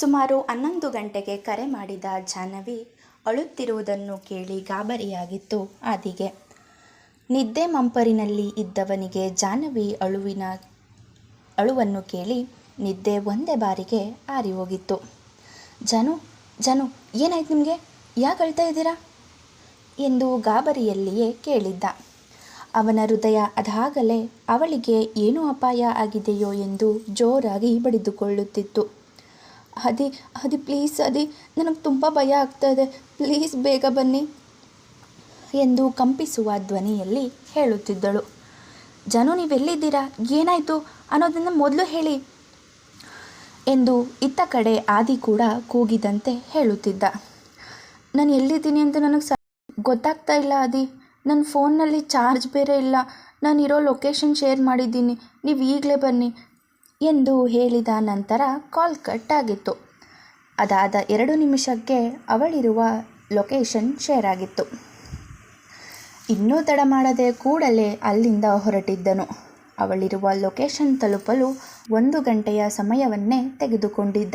ಸುಮಾರು ಹನ್ನೊಂದು ಗಂಟೆಗೆ ಕರೆ ಮಾಡಿದ ಜಾಹ್ನವಿ ಅಳುತ್ತಿರುವುದನ್ನು ಕೇಳಿ ಗಾಬರಿಯಾಗಿತ್ತು ಆದಿಗೆ. ನಿದ್ದೆ ಮಂಪರಿನಲ್ಲಿ ಇದ್ದವನಿಗೆ ಜಾಹ್ನವಿ ಅಳುವಿನ, ಅಳುವನ್ನು ಕೇಳಿ ನಿದ್ದೆ ಒಂದೇ ಬಾರಿಗೆ ಆರಿ ಹೋಗಿತ್ತು. ಜನು ಜನು, ಏನಾಯ್ತು ನಿಮಗೆ? ಯಾಕೆ ಅಳ್ತಾ ಇದ್ದೀರಾ? ಎಂದು ಗಾಬರಿಯಲ್ಲಿಯೇ ಕೇಳಿದ್ದ. ಅವನ ಹೃದಯ ಅದಾಗಲೇ ಅವಳಿಗೆ ಏನು ಅಪಾಯ ಆಗಿದೆಯೋ ಎಂದು ಜೋರಾಗಿ ಬಡಿದುಕೊಳ್ಳುತ್ತಿತ್ತು. ಅದಿ ಅದಿ ಪ್ಲೀಸ್ ಅದಿ ನನಗೆ ತುಂಬ ಭಯ ಆಗ್ತಾ ಇದೆ. ಪ್ಲೀಸ್ ಬೇಗ ಬನ್ನಿ ಎಂದು ಕಂಪಿಸುವ ಧ್ವನಿಯಲ್ಲಿ ಹೇಳುತ್ತಿದ್ದಳು. ಜನು, ನೀವೆಲ್ಲಿದ್ದೀರಾ? ಏನಾಯಿತು? ಅನ್ನೋದನ್ನು ಮೊದಲು ಹೇಳಿ ಎಂದು ಇತ್ತ ಕಡೆ ಆದಿ ಕೂಡ ಕೂಗಿದಂತೆ ಹೇಳುತ್ತಿದ್ದ. ನಾನು ಎಲ್ಲಿದ್ದೀನಿ ಅಂತ ನನಗೆ ಸ ಗೊತ್ತಾಗ್ತಾ ಇಲ್ಲ ಆದಿ. ನನ್ನ ಫೋನ್ನಲ್ಲಿ ಚಾರ್ಜ್ ಬೇರೆ ಇಲ್ಲ. ನಾನು ಇರೋ ಲೊಕೇಶನ್ ಶೇರ್ ಮಾಡಿದ್ದೀನಿ. ನೀವು ಈಗಲೇ ಬನ್ನಿ. ಎಂದು ಹೇಳಿದ ನಂತರ ಕಾಲ್ ಕಟ್ ಆಗಿತ್ತು. ಅದಾದ ಎರಡು ನಿಮಿಷಕ್ಕೆ ಅವಳಿರುವ ಲೊಕೇಶನ್ ಶೇರ್ ಆಗಿತ್ತು. ಇನ್ನೂ ತಡ ಮಾಡದೆ ಕೂಡಲೇ ಅಲ್ಲಿಂದ ಹೊರಟಿದ್ದನು. ಅವಳಿರುವ ಲೊಕೇಶನ್ ತಲುಪಲು ಒಂದು ಗಂಟೆಯ ಸಮಯವನ್ನೇ ತೆಗೆದುಕೊಂಡಿದ್ದ.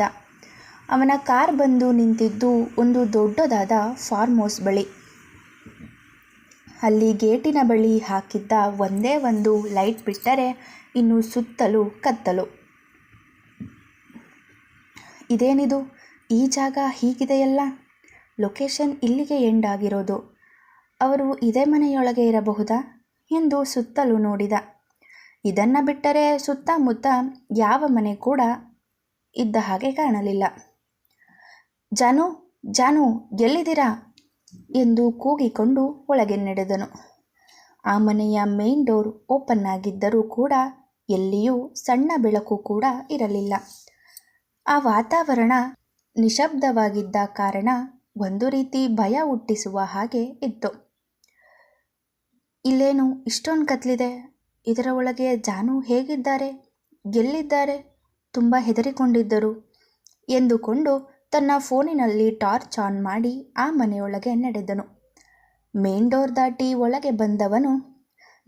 ಅವನ ಕಾರ್ ಬಂದು ನಿಂತಿದ್ದು ಒಂದು ದೊಡ್ಡದಾದ ಫಾರ್ಮ್ ಹೌಸ್ ಬಳಿ. ಅಲ್ಲಿ ಗೇಟಿನ ಬಳಿ ಹಾಕಿದ್ದ ಒಂದೇ ಒಂದು ಲೈಟ್ ಬಿಟ್ಟರೆ ಇನ್ನು ಸುತ್ತಲೂ ಕತ್ತಲು. ಇದೇನಿದು? ಈ ಜಾಗ ಹೀಗಿದೆಯಲ್ಲ? ಲೊಕೇಶನ್ ಇಲ್ಲಿಗೆ ಎಂಡ್ ಆಗಿರೋದು ಅವರು ಇದೇ ಮನೆಯೊಳಗೆ ಇರಬಹುದಾ? ಎಂದು ಸುತ್ತಲೂ ನೋಡಿದ. ಇದನ್ನು ಬಿಟ್ಟರೆ ಸುತ್ತಮುತ್ತ ಯಾವ ಮನೆ ಕೂಡ ಇದ್ದ ಹಾಗೆ ಕಾಣಲಿಲ್ಲ. ಜಾನು ಜಾನು, ಎಲ್ಲಿದ್ದೀರಾ? ಎಂದು ಕೂಗಿಕೊಂಡು ಒಳಗೆ ನಡೆದನು. ಆ ಮನೆಯ ಮೇನ್ ಡೋರ್ ಓಪನ್ ಆಗಿದ್ದರೂ ಕೂಡ ಎಲ್ಲಿಯೂ ಸಣ್ಣ ಬೆಳಕು ಕೂಡ ಇರಲಿಲ್ಲ. ಆ ವಾತಾವರಣ ನಿಶಬ್ದವಾಗಿದ್ದ ಕಾರಣ ಒಂದು ರೀತಿ ಭಯ ಹುಟ್ಟಿಸುವ ಹಾಗೆ ಇತ್ತು. ಇಲ್ಲೇನು ಇಷ್ಟೊಂದು ಕತ್ಲಿದೆ? ಇದರ ಒಳಗೆ ಜಾನು ಹೇಗಿದ್ದಾರೆ? ಎಲ್ಲಿದ್ದಾರೆ? ತುಂಬ ಹೆದರಿಕೊಂಡಿದ್ದರು ಎಂದುಕೊಂಡು ತನ್ನ ಫೋನಿನಲ್ಲಿ ಟಾರ್ಚ್ ಆನ್ ಮಾಡಿ ಆ ಮನೆಯೊಳಗೆ ನಡೆದನು. ಮೇನ್ ಡೋರ್ ದಾಟಿ ಒಳಗೆ ಬಂದವನು,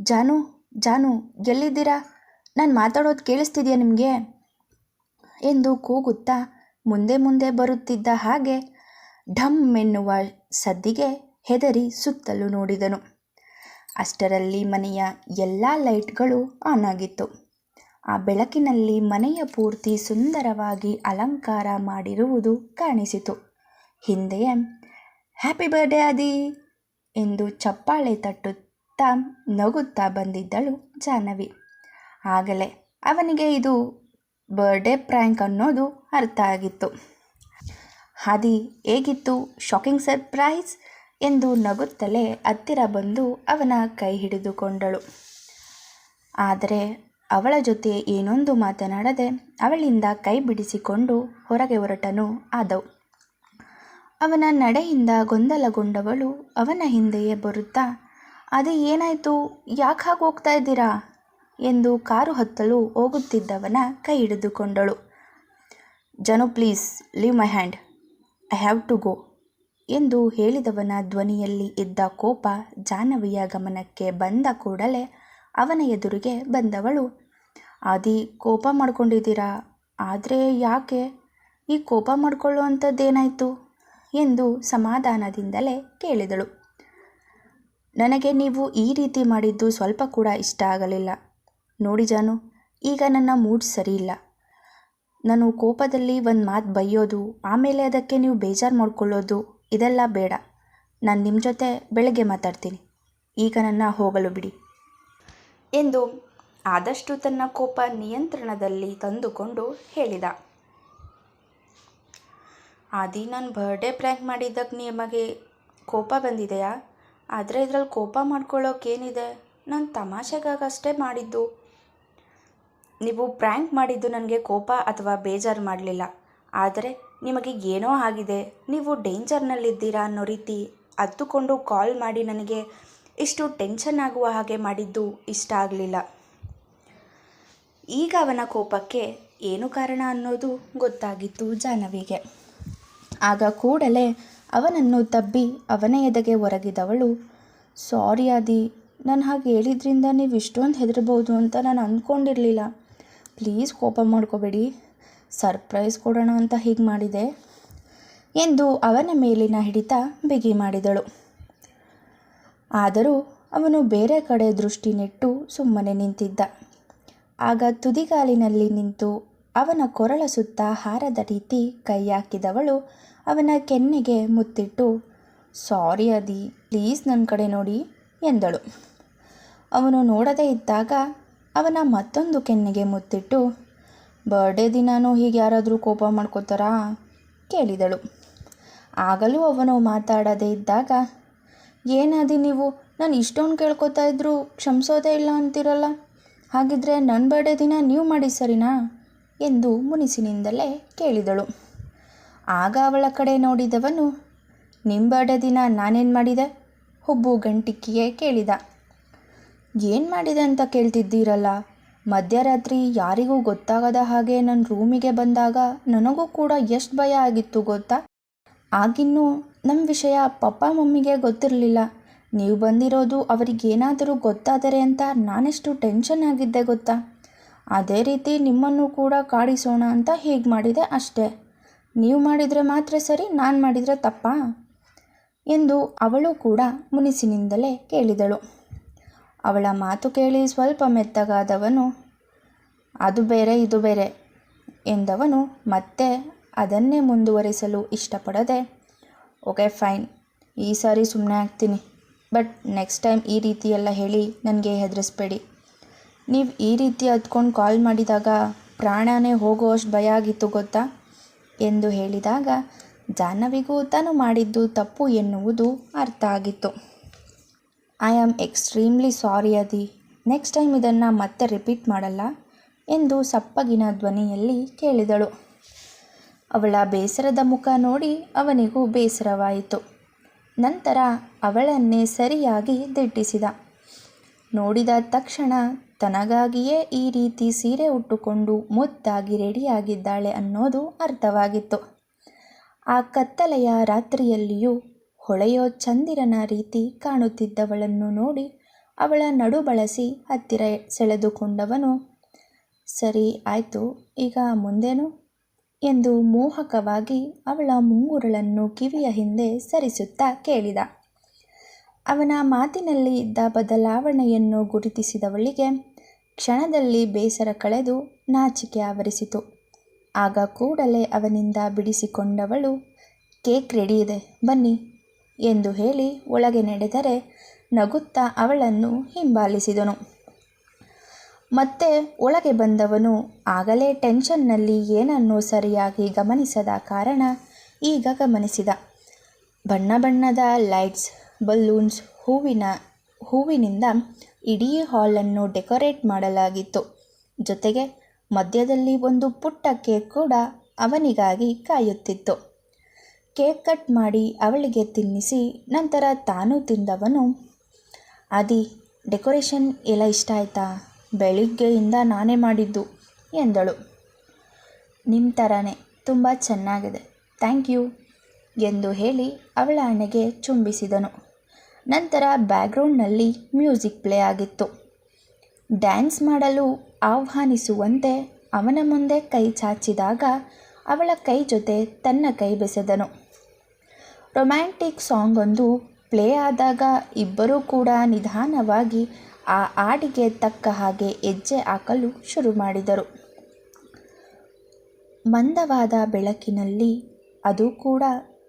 ಜಾನು ಜಾನು, ಎಲ್ಲಿದ್ದೀರಾ? ನಾನು ಮಾತಾಡೋದು ಕೇಳಿಸ್ತಿದೆಯಾ ನಿಮಗೆ? ಎಂದು ಕೂಗುತ್ತಾ ಮುಂದೆ ಮುಂದೆ ಬರುತ್ತಿದ್ದ ಹಾಗೆ ಢಮ್ ಎನ್ನುವ ಸದ್ದಿಗೆ ಹೆದರಿ ಸುತ್ತಲೂ ನೋಡಿದನು. ಅಷ್ಟರಲ್ಲಿ ಮನೆಯ ಎಲ್ಲ ಲೈಟ್ಗಳು ಆನ್ ಆಗಿತ್ತು. ಆ ಬೆಳಕಿನಲ್ಲಿ ಮನೆಯ ಪೂರ್ತಿ ಸುಂದರವಾಗಿ ಅಲಂಕಾರ ಮಾಡಿರುವುದು ಕಾಣಿಸಿತು. ಹಿಂದೆಯೇ, ಹ್ಯಾಪಿ ಬರ್ಡೇ ಆದಿ! ಎಂದು ಚಪ್ಪಾಳೆ ತಟ್ಟುತ್ತಾ ನಗುತ್ತಾ ಬಂದಿದ್ದಳು ಜಾಹ್ನವಿ. ಆಗಲೇ. ಅವನಿಗೆ ಇದು ಬರ್ಡೇ ಪ್ರ್ಯಾಂಕ್ ಅನ್ನೋದು ಅರ್ಥ ಆಗಿತ್ತು. ಹಾದಿ ಹೇಗಿತ್ತು? ಶಾಕಿಂಗ್ ಸರ್ಪ್ರೈಸ್ ಎಂದು ನಗುತ್ತಲೇ ಹತ್ತಿರ ಬಂದು ಅವನ ಕೈ ಹಿಡಿದುಕೊಂಡಳು. ಆದರೆ ಅವಳ ಜೊತೆ ಏನೊಂದು ಮಾತನಾಡದೆ ಅವಳಿಂದ ಕೈ ಬಿಡಿಸಿಕೊಂಡು ಹೊರಗೆ ಹೊರಟನು ಆದವು. ಅವನ ನಡೆಯಿಂದ ಗೊಂದಲಗೊಂಡವಳು ಅವನ ಹಿಂದೆಯೇ ಬರುತ್ತಾ ಅದೇ ಏನಾಯಿತು? ಯಾಕೆ ಹಾಗೆ ಹೋಗ್ತಾ ಇದ್ದೀರಾ? ಎಂದು ಕಾರು ಹತ್ತಲು ಹೋಗುತ್ತಿದ್ದವನ ಕೈ ಹಿಡಿದುಕೊಂಡಳು. Janu, please, leave my hand. I have to go ಎಂದು ಹೇಳಿದವನ ಧ್ವನಿಯಲ್ಲಿ ಇದ್ದ ಕೋಪ ಜಾಹ್ನವಿಯ ಗಮನಕ್ಕೆ ಬಂದ ಕೂಡಲೇ ಅವನ ಎದುರಿಗೆ ಬಂದವಳು. ಆದಿ, ಕೋಪ ಮಾಡ್ಕೊಂಡಿದ್ದೀರಾ? ಆದರೆ ಯಾಕೆ? ಈ ಕೋಪ ಮಾಡ್ಕೊಳ್ಳುವಂಥದ್ದೇನಾಯಿತು? ಎಂದು ಸಮಾಧಾನದಿಂದಲೇ ಕೇಳಿದಳು. ನನಗೆ ನೀವು ಈ ರೀತಿ ಮಾಡಿದ್ದು ಸ್ವಲ್ಪ ಕೂಡ ಇಷ್ಟ ಆಗಲಿಲ್ಲ. ನೋಡಿ ಜಾನು, ಈಗ ನನ್ನ ಮೂಡ್ ಸರಿಯಿಲ್ಲ. ನಾನು ಕೋಪದಲ್ಲಿ ಒಂದು ಮಾತು ಬೈಯೋದು, ಆಮೇಲೆ ಅದಕ್ಕೆ ನೀವು ಬೇಜಾರು ಮಾಡ್ಕೊಳ್ಳೋದು, ಇದೆಲ್ಲ ಬೇಡ. ನಾನು ನಿಮ್ಮ ಜೊತೆ ಬೆಳಗ್ಗೆ ಮಾತಾಡ್ತೀನಿ. ಈಗ ನನ್ನ ಹೋಗಲು ಬಿಡಿ. ಎಂದು ಆದಷ್ಟು ತನ್ನ ಕೋಪ ನಿಯಂತ್ರಣದಲ್ಲಿ ತಂದುಕೊಂಡು ಹೇಳಿದ. ಆದಿ, ನಾನು ಬರ್ಡೇ ಪ್ರ್ಯಾಂಕ್ ಮಾಡಿದ್ದಕ್ಕೆ ನಿಮಗೆ ಕೋಪ ಬಂದಿದೆಯಾ? ಆದರೆ ಇದರಲ್ಲಿ ಕೋಪ ಮಾಡ್ಕೊಳ್ಳೋಕ್ಕೇನಿದೆ ನಾನು ತಮಾಷೆಗಾಗಷ್ಟೇ ಮಾಡಿದ್ದು. ನೀವು ಪ್ರ್ಯಾಂಕ್ ಮಾಡಿದ್ದು ನನಗೆ ಕೋಪ ಅಥವಾ ಬೇಜಾರು ಮಾಡಲಿಲ್ಲ. ಆದರೆ ನಿಮಗೆ ಏನೋ ಆಗಿದೆ. ನೀವು ಡೇಂಜರ್ನಲ್ಲಿದ್ದೀರಾ ಅನ್ನೋ ರೀತಿ ಅತ್ತುಕೊಂಡು ಕಾಲ್ ಮಾಡಿ ನನಗೆ ಇಷ್ಟು ಟೆನ್ಷನ್ ಆಗುವ ಹಾಗೆ ಮಾಡಿದ್ದು ಇಷ್ಟ ಆಗಲಿಲ್ಲ. ಈಗ ಅವನ ಕೋಪಕ್ಕೆ ಏನು ಕಾರಣ ಅನ್ನೋದು ಗೊತ್ತಾಗಿತ್ತು ಜಾಹ್ನವಿಗೆ. ಆಗ ಕೂಡಲೇ ಅವನನ್ನು ತಬ್ಬಿ ಅವನ ಎದೆಗೆ ಒರಗಿದವಳು ಸಾರಿ ಆದಿ, ನಾನು ಹಾಗೆ ಹೇಳಿದ್ರಿಂದ ನೀವು ಇಷ್ಟೊಂದು ಹೆದರ್ಬೋದು ಅಂತ ನಾನು ಅಂದ್ಕೊಂಡಿರಲಿಲ್ಲ ಪ್ಲೀಸ್ ಕೋಪ ಮಾಡ್ಕೋಬೇಡಿ. ಸರ್ಪ್ರೈಸ್ ಕೊಡೋಣ ಅಂತ ಹೀಗೆ ಮಾಡಿದೆ ಎಂದು ಅವನ ಮೇಲಿನ ಹಿಡಿತ ಬಿಗಿ ಮಾಡಿದಳು. ಆದರೂ ಅವನು ಬೇರೆ ಕಡೆ ದೃಷ್ಟಿ ನೆಟ್ಟು ಸುಮ್ಮನೆ ನಿಂತಿದ್ದ. ಆಗ ತುದಿಗಾಲಿನಲ್ಲಿ ನಿಂತು ಅವನ ಕೊರಳ ಸುತ್ತ ಹಾರದ ರೀತಿ ಕೈ ಹಾಕಿದವಳು ಅವನ ಕೆನ್ನೆಗೆ ಮುತ್ತಿಟ್ಟು, ಸಾರಿ ಅದಿ, ಪ್ಲೀಸ್ ನನ್ನ ಕಡೆ ನೋಡಿ, ಎಂದಳು. ಅವನು ನೋಡದೇ ಇದ್ದಾಗ ಅವನ ಮತ್ತೊಂದು ಕೆನ್ನೆಗೆ ಮುತ್ತಿಟ್ಟು, ಬರ್ಡೇ ದಿನನೂ ಹೀಗೆ ಯಾರಾದರೂ ಕೋಪ ಮಾಡ್ಕೋತಾರಾ? ಕೇಳಿದಳು. ಆಗಲೂ ಅವನು ಮಾತಾಡದೇ ಇದ್ದಾಗ, ಏನಾದಿ ನೀವು? ನಾನು ಇಷ್ಟೊಂದು ಕೇಳ್ಕೊತಾ ಇದ್ದರೂ ಕ್ಷಮಿಸೋದೇ ಇಲ್ಲ ಅಂತಿರಲ್ಲ? ಹಾಗಿದ್ರೆ ನನ್ನ ಬರ್ಡೇ ದಿನ ನೀವು ಮಾಡಿ ಸರಿನಾ? ಎಂದು ಮುನಿಸಿನಿಂದಲೇ ಕೇಳಿದಳು. ಆಗ ಅವಳ ಕಡೆ ನೋಡಿದವನು ನಿಮ್ಮ ಬರ್ಡೇ ದಿನ ನಾನೇನು ಮಾಡಿದೆ? ಹುಬ್ಬು ಗಂಟಿಕ್ಕಿಯೇ ಕೇಳಿದ. ಏನು ಮಾಡಿದೆ ಅಂತ ಕೇಳ್ತಿದ್ದೀರಲ್ಲ? ಮಧ್ಯರಾತ್ರಿ ಯಾರಿಗೂ ಗೊತ್ತಾಗದ ಹಾಗೆ ನನ್ನ ರೂಮಿಗೆ ಬಂದಾಗ ನನಗೂ ಕೂಡ ಎಷ್ಟು ಭಯ ಆಗಿತ್ತು ಗೊತ್ತಾ? ಆಗಿನ್ನೂ ನಮ್ಮ ವಿಷಯ ಪಪ್ಪ ಮಮ್ಮಿಗೆ ಗೊತ್ತಿರಲಿಲ್ಲ. ನೀವು ಬಂದಿರೋದು ಅವರಿಗೇನಾದರೂ ಗೊತ್ತಾದರೆ ಅಂತ ನಾನೆಷ್ಟು ಟೆನ್ಷನ್ ಆಗಿದ್ದೆ ಗೊತ್ತಾ? ಅದೇ ರೀತಿ ನಿಮ್ಮನ್ನು ಕೂಡ ಕಾಡಿಸೋಣ ಅಂತ ಹೀಗೆ ಮಾಡಿದೆ ಅಷ್ಟೇ. ನೀವು ಮಾಡಿದರೆ ಮಾತ್ರ ಸರಿ, ನಾನು ಮಾಡಿದರೆ ತಪ್ಪಾ? ಎಂದು ಅವಳು ಕೂಡ ಮುನಿಸಿನಿಂದಲೇ ಕೇಳಿದಳು. ಅವಳ ಮಾತು ಕೇಳಿ ಸ್ವಲ್ಪ ಮೆತ್ತಗಾದವನು, ಅದು ಬೇರೆ, ಇದು ಬೇರೆ ಎಂದವನು ಮತ್ತೆ ಅದನ್ನೇ ಮುಂದುವರಿಸಲು ಇಷ್ಟಪಡದೆ, ಓಕೆ, ಫೈನ್, ಈ ಸಾರಿ ಸುಮ್ಮನೆ ಆಗ್ತೀನಿ, ಬಟ್ ನೆಕ್ಸ್ಟ್ ಟೈಮ್ ಈ ರೀತಿಯೆಲ್ಲ ಹೇಳಿ ನನಗೆ ಹೆದರಿಸ್ಬೇಡಿ. ನೀವು ಈ ರೀತಿ ಹತ್ಕೊಂಡು ಕಾಲ್ ಮಾಡಿದಾಗ ಪ್ರಾಣನೇ ಹೋಗುವಷ್ಟು ಭಯ ಆಗಿತ್ತು ಗೊತ್ತಾ? ಎಂದು ಹೇಳಿದಾಗ, ಜಾಹ್ನವಿಗೂ ತಾನು ಮಾಡಿದ್ದು ತಪ್ಪು ಎನ್ನುವುದು ಅರ್ಥ ಆಗಿತ್ತು. ಐ ಆಮ್ ಎಕ್ಸ್ಟ್ರೀಮ್ಲಿ ಸಾರಿ ಅದಿ ನೆಕ್ಸ್ಟ್ ಟೈಮ್ ಇದನ್ನು ಮತ್ತೆ ರಿಪೀಟ್ ಮಾಡಲ್ಲ ಎಂದು ಸಪ್ಪಗಿನ ಧ್ವನಿಯಲ್ಲಿ ಕೇಳಿದಳು. ಅವಳ ಬೇಸರದ ಮುಖ ನೋಡಿ ಅವನಿಗೂ ಬೇಸರವಾಯಿತು. ನಂತರ ಅವಳನ್ನೇ ಸರಿಯಾಗಿ ದಿಟ್ಟಿಸಿದ. ನೋಡಿದ ತಕ್ಷಣ ತನಗಾಗಿಯೇ ಈ ರೀತಿ ಸೀರೆ ಉಟ್ಟುಕೊಂಡು ಮುದ್ದಾಗಿ ರೆಡಿಯಾಗಿದ್ದಾಳೆ ಅನ್ನೋದು ಅರ್ಥವಾಗಿತ್ತು. ಆ ಕತ್ತಲೆಯ ರಾತ್ರಿಯಲ್ಲಿಯೂ ಹೊಳೆಯೋ ಚಂದಿರನ ರೀತಿ ಕಾಣುತ್ತಿದ್ದವಳನ್ನು ನೋಡಿ ಅವಳ ನಡು ಬಳಸಿ ಹತ್ತಿರ ಸೆಳೆದುಕೊಂಡವನು, ಸರಿ, ಆಯಿತು, ಈಗ ಮುಂದೇನು ಎಂದು ಮೋಹಕವಾಗಿ ಅವಳ ಮುಂಗುರಳನ್ನು ಕಿವಿಯ ಹಿಂದೆ ಸರಿಸುತ್ತಾ ಕೇಳಿದ. ಅವನ ಮಾತಿನಲ್ಲಿ ಇದ್ದ ಬದಲಾವಣೆಯನ್ನು ಗುರುತಿಸಿದವಳಿಗೆ ಕ್ಷಣದಲ್ಲಿ ಬೇಸರ ಕಳೆದು ನಾಚಿಕೆ ಆವರಿಸಿತು. ಆಗ ಕೂಡಲೇ ಅವನಿಂದ ಬಿಡಿಸಿಕೊಂಡವಳು, ಕೇಕ್ ರೆಡಿ ಇದೆ, ಬನ್ನಿ. ಎಂದು ಹೇಳಿ ಒಳಗೆ ನಡೆದರೆ ನಗುತ್ತಾ ಅವಳನ್ನು ಹಿಂಬಾಲಿಸಿದನು. ಮತ್ತೆ ಒಳಗೆ ಬಂದವನು ಆಗಲೇ ಟೆನ್ಷನ್ನಲ್ಲಿ ಏನನ್ನೂ ಸರಿಯಾಗಿ ಗಮನಿಸದ ಕಾರಣ ಈಗ ಗಮನಿಸಿದ. ಬಣ್ಣ ಬಣ್ಣದ ಲೈಟ್ಸ್ ಬಲೂನ್ಸ್ ಹೂವಿನ, ಹೂವಿನಿಂದ ಇಡೀ ಹಾಲನ್ನು ಡೆಕೋರೇಟ್ ಮಾಡಲಾಗಿತ್ತು. ಜೊತೆಗೆ ಮಧ್ಯದಲ್ಲಿ ಒಂದು ಪುಟ್ಟ ಕೇಕ್ ಕೂಡ ಅವನಿಗಾಗಿ ಕಾಯುತ್ತಿತ್ತು. ಕೇಕ್ ಕಟ್ ಮಾಡಿ ಅವಳಿಗೆ ತಿನ್ನಿಸಿ ನಂತರ ತಾನು ತಿಂದವನು. ಆದಿ ಡೆಕೋರೇಷನ್ ಎಲ್ಲ ಇಷ್ಟ ಆಯ್ತಾ? ಬೆಳಿಗ್ಗೆಯಿಂದ ನಾನೇ ಮಾಡಿದ್ದು, ಎಂದಳು. ನಿಮ್ಮ ಥರನೇ ತುಂಬ ಚೆನ್ನಾಗಿದೆ. ಥ್ಯಾಂಕ್ ಯು, ಎಂದು ಹೇಳಿ ಅವಳ ಹಣೆಗೆ ಚುಂಬಿಸಿದನು. ನಂತರ ಬ್ಯಾಕ್ಗ್ರೌಂಡ್ನಲ್ಲಿ ಮ್ಯೂಸಿಕ್ ಪ್ಲೇ ಆಗಿತ್ತು. ಡ್ಯಾನ್ಸ್ ಮಾಡಲು ಆಹ್ವಾನಿಸುವಂತೆ ಅವನ ಮುಂದೆ ಕೈ ಚಾಚಿದಾಗ ಅವಳ ಕೈ ಜೊತೆ ತನ್ನ ಕೈ ಬೆಸೆದನು. ರೊಮ್ಯಾಂಟಿಕ್ ಸಾಂಗ್ ಒಂದು ಪ್ಲೇ ಆದಾಗ ಇಬ್ಬರೂ ಕೂಡ ನಿಧಾನವಾಗಿ ಆ ಹಾಡಿಗೆ ತಕ್ಕ ಹಾಗೆ ಹೆಜ್ಜೆ ಹಾಕಲು ಶುರು ಮಾಡಿದರು. ಮಂದವಾದ ಬೆಳಕಿನಲ್ಲಿ ಅದು ಕೂಡ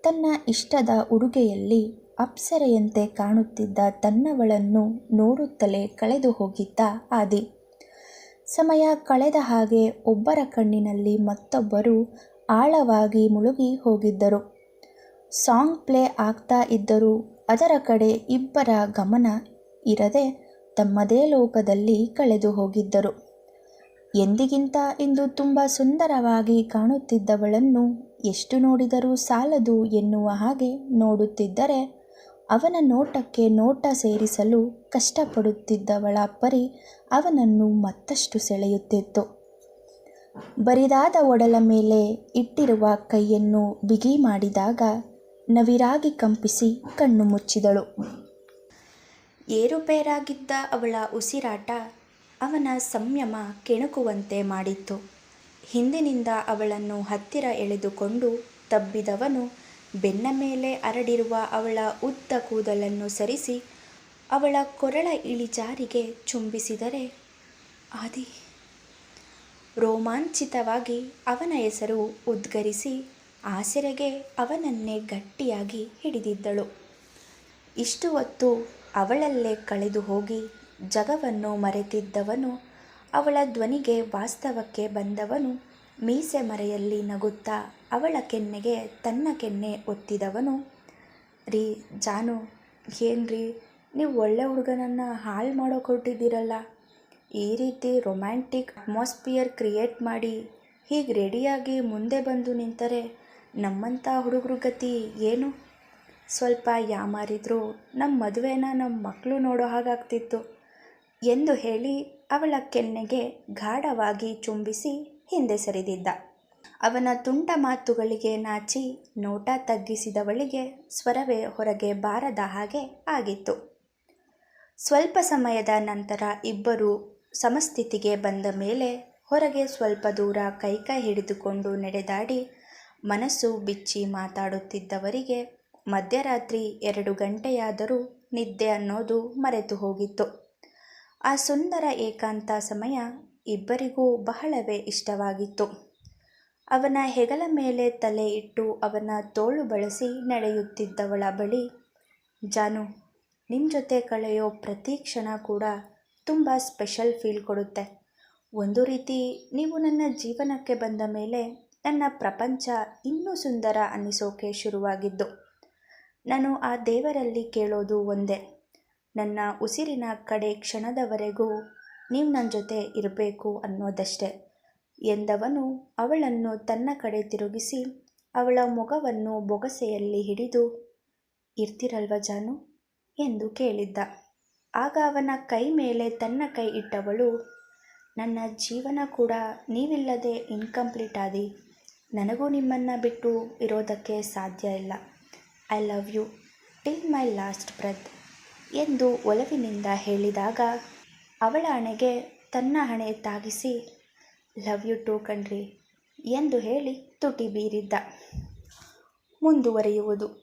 ತನ್ನ ಇಷ್ಟದ ಉಡುಗೆಯಲ್ಲಿ ಅಪ್ಸರೆಯಂತೆ ಕಾಣುತ್ತಿದ್ದ ತನ್ನವಳನ್ನು ನೋಡುತ್ತಲೇ ಕಳೆದು ಹೋಗಿದ್ದ ಆದಿ. ಸಮಯ ಕಳೆದ ಹಾಗೆ ಒಬ್ಬರ ಕಣ್ಣಿನಲ್ಲಿ ಮತ್ತೊಬ್ಬರು ಆಳವಾಗಿ ಮುಳುಗಿ ಹೋಗಿದ್ದರು. ಸಾಂಗ್ ಪ್ಲೇ ಆಗ್ತಾ ಇದ್ದರೂ ಅದರ ಕಡೆ ಇಬ್ಬರ ಗಮನ ಇರದೆ ತಮ್ಮದೇ ಲೋಕದಲ್ಲಿ ಕಳೆದು ಹೋಗಿದ್ದರು. ಎಂದಿಗಿಂತ ಇಂದು ತುಂಬ ಸುಂದರವಾಗಿ ಕಾಣುತ್ತಿದ್ದವಳನ್ನು ಎಷ್ಟು ನೋಡಿದರೂ ಸಾಲದು ಎನ್ನುವ ಹಾಗೆ ನೋಡುತ್ತಿದ್ದರೆ ಅವನ ನೋಟಕ್ಕೆ ನೋಟ ಸೇರಿಸಲು ಕಷ್ಟಪಡುತ್ತಿದ್ದವಳ ಪರಿ ಅವನನ್ನು ಮತ್ತಷ್ಟು ಸೆಳೆಯುತ್ತಿತ್ತು. ಬರಿದಾದ ಒಡಲ ಮೇಲೆ ಇಟ್ಟಿರುವ ಕೈಯನ್ನು ಬಿಗಿ ಮಾಡಿದಾಗ ನವಿರಾಗಿ ಕಂಪಿಸಿ ಕಣ್ಣು ಮುಚ್ಚಿದಳು. ಏರುಪೇರಾಗಿದ್ದ ಅವಳ ಉಸಿರಾಟ ಅವನ ಸಂಯಮ ಕೆಣಕುವಂತೆ ಮಾಡಿತ್ತು. ಹಿಂದಿನಿಂದ ಅವಳನ್ನು ಹತ್ತಿರ ಎಳೆದುಕೊಂಡು ತಬ್ಬಿದವನು ಬೆನ್ನ ಮೇಲೆ ಹರಡಿರುವ ಅವಳ ಉದ್ದ ಕೂದಲನ್ನು ಸರಿಸಿ ಅವಳ ಕೊರಳ ಇಳಿಜಾರಿಗೆ ಚುಂಬಿಸಿದರೆ, ಆದಿ. ರೋಮಾಂಚಿತವಾಗಿ ಅವನ ಹೆಸರು ಉದ್ಗರಿಸಿ ಆಸರೆಗೆ ಅವನನ್ನೇ ಗಟ್ಟಿಯಾಗಿ ಹಿಡಿದಿದ್ದಳು. ಇಷ್ಟು ಹೊತ್ತು ಅವಳಲ್ಲೇ ಕಳೆದು ಹೋಗಿ ಜಗವನ್ನು ಮರೆತಿದ್ದವನು, ಅವಳ ಧ್ವನಿಗೆ ವಾಸ್ತವಕ್ಕೆ ಬಂದವನು, ಮೀಸೆ ಮರೆಯಲ್ಲಿ ನಗುತ್ತಾ ಅವಳ ಕೆನ್ನೆಗೆ ತನ್ನ ಕೆನ್ನೆ ಒತ್ತಿದವನು. ರೀ ಜಾನು ಏನ್ರಿ ನೀವು ಒಳ್ಳೆ ಹುಡುಗನನ್ನು ಹಾಳು ಮಾಡೋ ಕೊಟ್ಟಿದ್ದೀರಲ್ಲ. ಈ ರೀತಿ ರೊಮ್ಯಾಂಟಿಕ್ ಅಟ್ಮಾಸ್ಫಿಯರ್ ಕ್ರಿಯೇಟ್ ಮಾಡಿ ಹೀಗೆ ರೆಡಿಯಾಗಿ ಮುಂದೆ ಬಂದು ನಿಂತರೆ ನಮ್ಮಂಥ ಹುಡುಗರು ಗತಿ ಏನು? ಸ್ವಲ್ಪ ಯಾಮಾರಿದ್ರು ನಮ್ಮ ಮದುವೆನ ನಮ್ಮ ಮಕ್ಕಳು ನೋಡೋ ಹಾಗಾಗ್ತಿತ್ತು. ಎಂದು ಹೇಳಿ ಅವಳ ಕೆನ್ನೆಗೆ ಗಾಢವಾಗಿ ಚುಂಬಿಸಿ ಹಿಂದೆ ಸರಿದಿದ್ದ. ಅವನ ತುಂಟ ಮಾತುಗಳಿಗೆ ನಾಚಿ ನೋಟ ತಗ್ಗಿಸಿದವಳಿಗೆ ಸ್ವರವೇ ಹೊರಗೆ ಬಾರದ ಹಾಗೆ ಆಗಿತ್ತು. ಸ್ವಲ್ಪ ಸಮಯದ ನಂತರ ಇಬ್ಬರು ಸಮಸ್ಥಿತಿಗೆ ಬಂದ ಮೇಲೆ ಹೊರಗೆ ಸ್ವಲ್ಪ ದೂರ ಕೈಕೈ ಹಿಡಿದುಕೊಂಡು ನಡೆದಾಡಿ ಮನಸ್ಸು ಬಿಚ್ಚಿ ಮಾತಾಡುತ್ತಿದ್ದವರಿಗೆ ಮಧ್ಯರಾತ್ರಿ ಎರಡು ಗಂಟೆಯಾದರೂ ನಿದ್ದೆ ಅನ್ನೋದು ಮರೆತು ಹೋಗಿತ್ತು. ಆ ಸುಂದರ ಏಕಾಂತ ಸಮಯ ಇಬ್ಬರಿಗೂ ಬಹಳವೇ ಇಷ್ಟವಾಗಿತ್ತು. ಅವನ ಹೆಗಲ ಮೇಲೆ ತಲೆ ಇಟ್ಟು ಅವನ ತೋಳು ಬಳಸಿ ನಡೆಯುತ್ತಿದ್ದವಳ ಬಳಿ, ಜಾನು ನಿಮ್ಮ ಜೊತೆ ಕಳೆಯೋ ಪ್ರತಿ ಕ್ಷಣ ಕೂಡ ತುಂಬ ಸ್ಪೆಷಲ್ ಫೀಲ್ ಕೊಡುತ್ತೆ. ಒಂದು ರೀತಿ ನೀವು ನನ್ನ ಜೀವನಕ್ಕೆ ಬಂದ ಮೇಲೆ ನನ್ನ ಪ್ರಪಂಚ ಇನ್ನೂ ಸುಂದರ ಅನ್ನಿಸೋಕೆ ಶುರುವಾಗಿದ್ದು. ನಾನು ಆ ದೇವರಲ್ಲಿ ಕೇಳೋದು ಒಂದೇ. ನನ್ನ ಉಸಿರಿನ ಕಡೆ ಕ್ಷಣದವರೆಗೂ ನೀವು ನನ್ನ ಜೊತೆ ಇರಬೇಕು ಅನ್ನೋದಷ್ಟೇ. ಎಂದವನು ಅವಳನ್ನು ತನ್ನ ಕಡೆ ತಿರುಗಿಸಿ ಅವಳ ಮೊಗವನ್ನು ಬೊಗಸೆಯಲ್ಲಿ ಹಿಡಿದು, ಇರ್ತಿರಲ್ವ ಜಾನು? ಎಂದು ಕೇಳಿದ್ದ. ಆಗ ಅವನ ಕೈ ಮೇಲೆ ತನ್ನ ಕೈ ಇಟ್ಟವಳು, ನನ್ನ ಜೀವನ ಕೂಡ ನೀವಿಲ್ಲದೆ ಇನ್ಕಂಪ್ಲೀಟ್ ಆದಿ. ನನಗೂ ನಿಮ್ಮನ್ನು ಬಿಟ್ಟು ಇರೋದಕ್ಕೆ ಸಾಧ್ಯ ಇಲ್ಲ. I love you till my last breath ಎಂದು ಒಲವಿನಿಂದ ಹೇಳಿದಾಗ ಅವಳ ಹಣೆಗೆ ತನ್ನ ಹಣೆ ತಾಗಿಸಿ ಲವ್ ಯು ಟು ಕಣ್ರಿ, ಎಂದು ಹೇಳಿ ತುಟಿ ಬೀರಿದ್ದ. ಮುಂದುವರಿಯುವುದು.